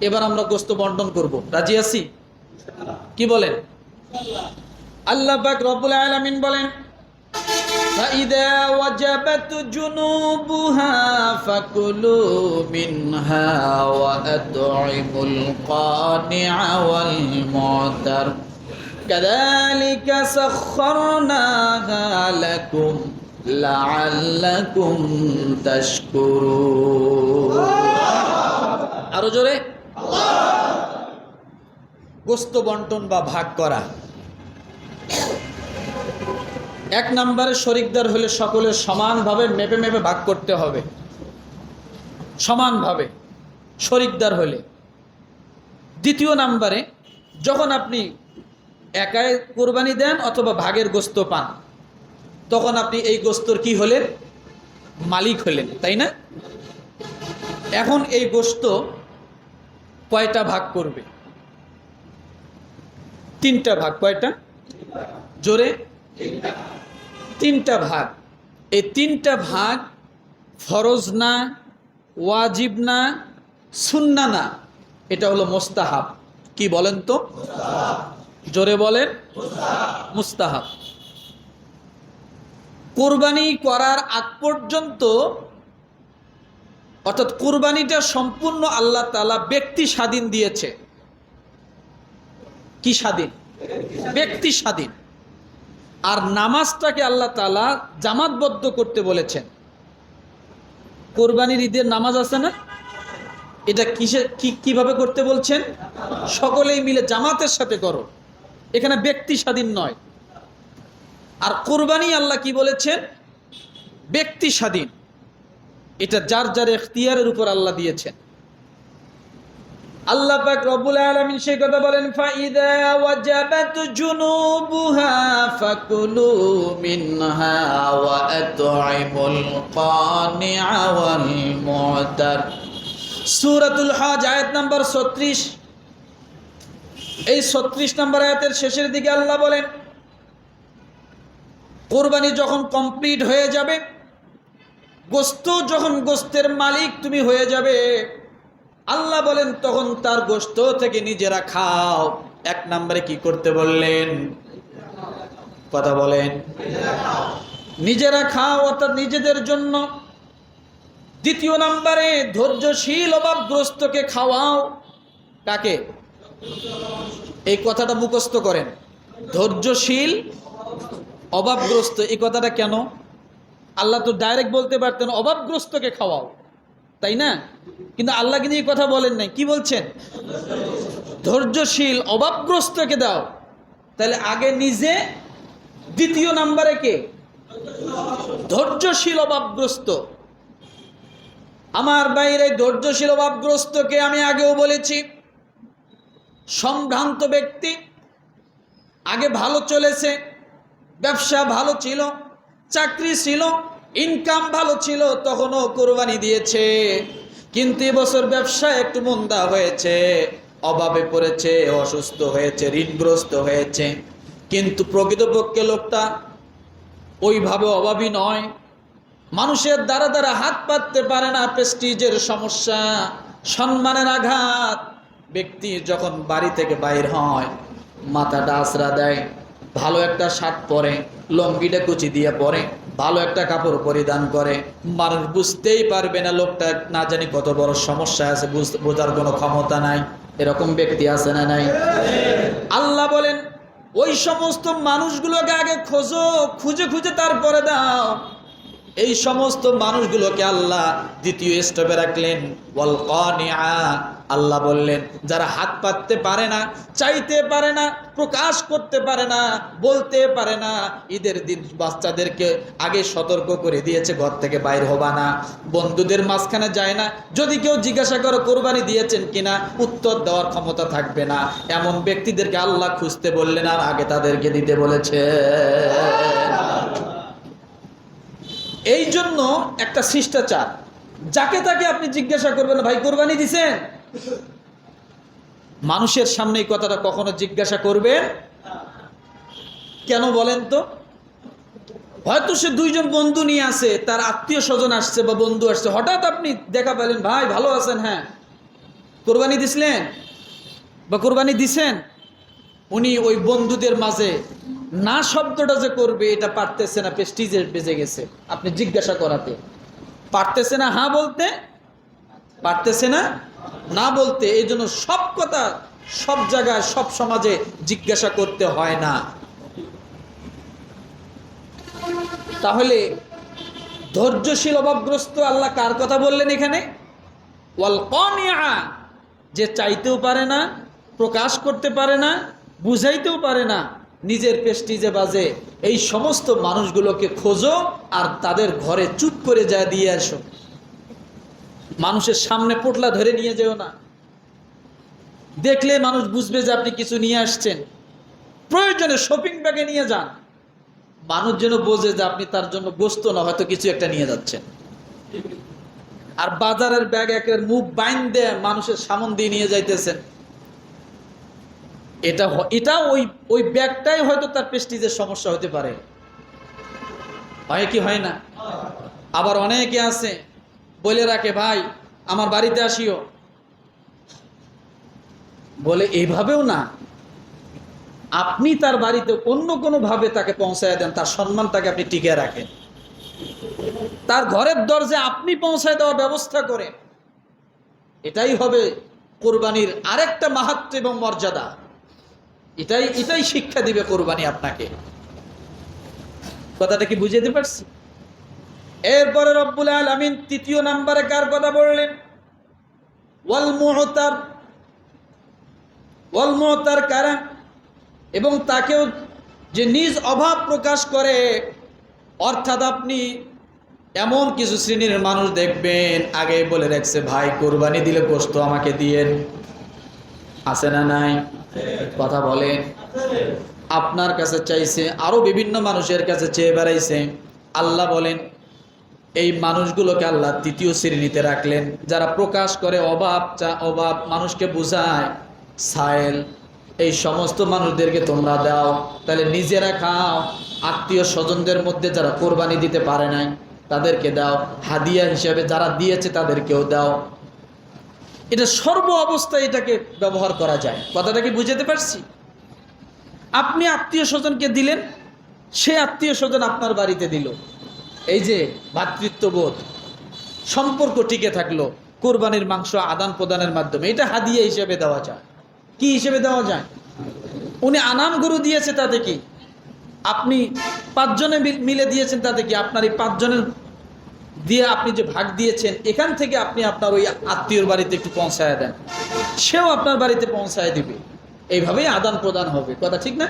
এবার আমরা গোস্ত বন্টন করব রাজি আছি কি বলেন আল্লাহ পাক রব্বুল আলামিন বলেন فإذا وجبت جنوبها فكلوا منها وأطعموا القانع والمعتر كذلك سخرناها لكم لعلكم تشكرون আরো জোরে গোস্ত বন্টন বা ভাগ করা। এক নম্বরে শরিকদার হলে সকলে সমানভাবে মেপে মেপে ভাগ করতে হবে। সমানভাবে শরিকদার হলে। দ্বিতীয় নাম্বারে যখন আপনি একাই কোরবানি দেন অথবা ভাগের গোস্ত পান, তখন আপনি এই গোস্তর কি হলেন? মালিক হলেন, তাই না? এখন এই গোস্ত কয়টা ভাগ করবে? তিনটা ভাগ। কয়টা? জোরে? তিনটা ভাগ। এই তিনটা ভাগ ফরজ না, ওয়াজিব না, সুন্না না? এটা হলো মোস্তাহাব। কি বলেন তো? জোরে বলেন। মুস্তাহাব। কোরবানি করার আগ পর্যন্ত অর্থাৎ কোরবানিটা সম্পূর্ণ আল্লাহ তালা ব্যক্তি স্বাধীন দিয়েছে। কি স্বাধীন? ব্যক্তি স্বাধীন। আর নামাজটাকে আল্লাহ তালা জামাতবদ্ধ করতে বলেছেন। কোরবানির ঈদের নামাজ আছে না? এটা কিসে, কি, কীভাবে করতে বলছেন? সকলেই মিলে জামাতের সাথে করো। এখানে ব্যক্তি স্বাধীন নয়। আর কোরবানি আল্লাহ কি বলেছেন? ব্যক্তি স্বাধীন। এটা যার যার এখতিয়ারের উপর আল্লাহ দিয়েছেন। আল্লাহ পাক রব্বুল আলামিন সেই কথা বলেন, ফাইদা ওয়াজাবাত জুনুবুহা ফাকুলু মিনহা ওয়া আত'ইমুল কানি'a ওয়াল মু'তার। সূরাতুল হজ আয়াত নাম্বার 36 এই 36 নম্বর আয়াতের শেষের দিকে আল্লাহ বলেন, কোরবানি যখন কমপ্লিট হয়ে যাবে গোস্ত যখন গোস্তের মালিক তুমি হয়ে যাবে, আল্লাহ বলেন, তখন তার গোস্ত থেকে নিজেরা খাও। এক নম্বরে কি করতে বললেন? কথা বলেন। নিজেরা খাও, অর্থাৎ নিজেদের জন্য। দ্বিতীয় নম্বরে, ধৈর্যশীল অভাবগ্রস্তকে খাওয়াও। কাকে? এই কথাটা মুখস্থ করেন। ধৈর্যশীল অভাবগ্রস্ত, এই কথাটা কেন? আল্লাহ তো ডাইরেক্ট বলতে পারতেন, অভাবগ্রস্তকে খাওয়াও। তাই না? কিন্তু আল্লাহ কিন্তু এই কথা বলেন নাই। কি বলছেন? ধৈর্যশীল, অভাবগ্রস্তকে দাও। তাহলে আগে নিজে, দ্বিতীয় নাম্বারে কে? ধৈর্যশীল, অভাবগ্রস্ত। আমার বাইরে ধৈর্যশীল, অভাবগ্রস্তকে আমি আগেও বলেছি। সম্ভ্রান্ত ব্যক্তি, আগে ভালো চলেছে, ব্যবসা ভালো ছিল। চাকরি ছিল ইনকাম ভালো ছিল, তখনও কোরবানি দিয়েছে। কিন্তু এবছর ব্যবসা একটু মন্দা হয়েছে, অভাবে পড়েছে, অসুস্থ হয়েছে, ঋণগ্রস্ত হয়েছে। কিন্তু প্রকৃতপক্ষে লোকটা ওইভাবে অভাবী নয়। মানুষের দ্বারা দ্বারা হাত পাততে পারে না প্রেস্টিজের সমস্যা, সম্মানের আঘাত। ব্যক্তি যখন বাড়ি থেকে বাইর হয়, মাথাটা আশ্রা দেয়। ভালো একটা শার্ট পরে, লঙ্গিটা কুচি দিয়ে পরে, ভালো একটা কাপড় পরিধান করে। মানুষ বুঝতেই পারবে না লোকটা না জানি কত বড় সমস্যা আছে, বুঝ- বোঝার কোনো ক্ষমতা নাই। এরকম ব্যক্তি আছে না নাই? আল্লাহ বলেন, ওই সমস্ত মানুষগুলোকে আগে খোঁজো, খুঁজে খুঁজে তারপরে দাও। এই সমস্ত মানুষগুলোকে আল্লাহ দ্বিতীয় স্টপে রাখলেন আল্লাহ বললেন, যারা হাত পাততে পারে না, চাইতে পারে না, প্রকাশ করতে পারে না, বলতে পারে না, ঈদের দিন বাচ্চাদেরকে আগে সতর্ক করে দিয়েছে, ঘর থেকে বাইর হবা না, বন্ধুদের মাঝখানে যায় না, যদি কেউ জিজ্ঞাসা করো কোরবানি দিয়েছেন কিনা, উত্তর দেওয়ার ক্ষমতা থাকবে না। এমন ব্যক্তিদেরকে আল্লাহ খুঁজতে বললেন, আর আগে তাদেরকে দিতে বলেছে। এই জন্য একটা শিষ্টাচার, যাকে তাকে আপনি জিজ্ঞাসা করবেন, ভাই, কোরবানি দিছেন? মানুষের সামনে এই কথাটা কখনো জিজ্ঞাসা করবেন? কেন বলেন তো? হয়তো সে দুইজন বন্ধু নিয়ে আসে, তার আত্মীয় স্বজন আসছে বা বন্ধু আসছে। হঠাৎ আপনি দেখা পেলেন, ভাই, ভালো আছেন? হ্যাঁ। কোরবানি দিছিলেন? বা কোরবানি দিছেন? উনি ওই বন্ধুদের মাঝে, না শব্দটা যে করবে, এটা পারতেছে না পেস্টিজে বেজে গেছে। আপনি জিজ্ঞাসা করাতে। পারতেছে না হ্যাঁ বলতে? পারতেছে না? না বলতে এই জন্য সব কথা সব জায়গায়, সব সমাজে জিজ্ঞাসা করতে হয় না। তাহলে ধৈর্যশীল, অভাবগ্রস্ত আল্লাহ কার কথা বললেন এখানে? যে চাইতেও পারে না, প্রকাশ করতে পারে না, বুঝাইতেও পারে না, নিজের পেস্টিজে বাজে, এই সমস্ত মানুষগুলোকে খোঁজো আর তাদের ঘরে চুপ করে যা দিয়ে আসো। মানুষের সামনে পোটলা ধরে নিয়ে যেও না। দেখলে মানুষ বুঝবে যে আপনি কিছু নিয়ে আসছেন। প্রয়োজনে শপিং ব্যাগে নিয়ে যান। মানুষ যেন বোঝে যে আপনি তার জন্য গোস্ত না, হয়তো কিছু একটা নিয়ে যাচ্ছেন। আর বাজারের ব্যাগ একের মুখ বাইন দেয় মানুষের সামন দিয়ে নিয়ে যাইতেছেন। এটা এটা ওই ওই ব্যাগটাই হয়তো তার পেস্টিজের সমস্যা হতে পারে। হয় কি হয় না? আবার অনেকে আছে বলে রাখে, ভাই, আমার বাড়িতে আসিও। বলে এইভাবেও না। আপনি তার বাড়িতে অন্য কোনো ভাবে তাকে পৌঁছায় দেন, তার সম্মানটাকে আপনি টিকে রাখেন। তার ঘরের দরজে আপনি পৌঁছায় দেওয়ার ব্যবস্থা করেন। এটাই হবে কোরবানির আরেকটা মাহাত্ম এবং মর্যাদা। এটাই এটাই শিক্ষা দিবে কোরবানি আপনাকে। কথাটা কি বুঝাতে পারছি? এরপরে রব্বুল আলমিন তৃতীয় নাম্বারে কার কথা বললেন? ওয়াল মুহতার ওয়াল কারা? এবং তাকেও যে নিজ অভাব প্রকাশ করে, অর্থাৎ আপনি এমন কিছু শ্রেণির মানুষ দেখবেন, আগে বলে রাখছে, ভাই, কোরবানি দিলে গোস্ত আমাকে দিয়েন। আছে না নাই? কথা বলেন। আপনার কাছে চাইছে, আরও বিভিন্ন মানুষের কাছে চেয়ে বেড়াইছে। আল্লাহ বলেন এই মানুষগুলোকে আল্লাহ তৃতীয় শ্রেণীতে রাখলেন। যারা প্রকাশ করে অভাব চা, অভাব মানুষকে বোঝায়, সায়েল, এই সমস্ত মানুষদেরকে তোমরা দাও, তাহলে নিজেরা খাও, আত্মীয় স্বজনদের মধ্যে যারা কোরবানি দিতে পারে নাই, তাদেরকে দাও, হাদিয়া হিসেবে যারা দিয়েছে তাদেরকেও দাও। এটা সর্ব অবস্থায় এটাকে ব্যবহার করা যায়। কথাটা কি বুঝাতে পারছি? আপনি আত্মীয় স্বজনকে দিলেন, সে আত্মীয় স্বজন আপনার বাড়িতে দিল। এই যে ভ্রাতৃত্ববোধ সম্পর্ক টিকে থাকল কোরবানির মাংস আদান প্রদানের মাধ্যমে, এটা হাদিয়া হিসেবে দেওয়া যায়। কি হিসেবে দেওয়া যায়? উনি আনাম গরু দিয়েছে তাতে কি? আপনি পাঁচজনে মিল- মিলে দিয়েছেন তাতে কি? আপনার এই পাঁচজনের দিয়ে আপনি যে ভাগ দিয়েছেন, এখান থেকে আপনি আপনার ওই আত্মীয়র বাড়িতে একটু পৌঁছায় দেন। সেও আপনার বাড়িতে পৌঁছায় দিবে। এইভাবেই আদান প্রদান হবে। কথা ঠিক না?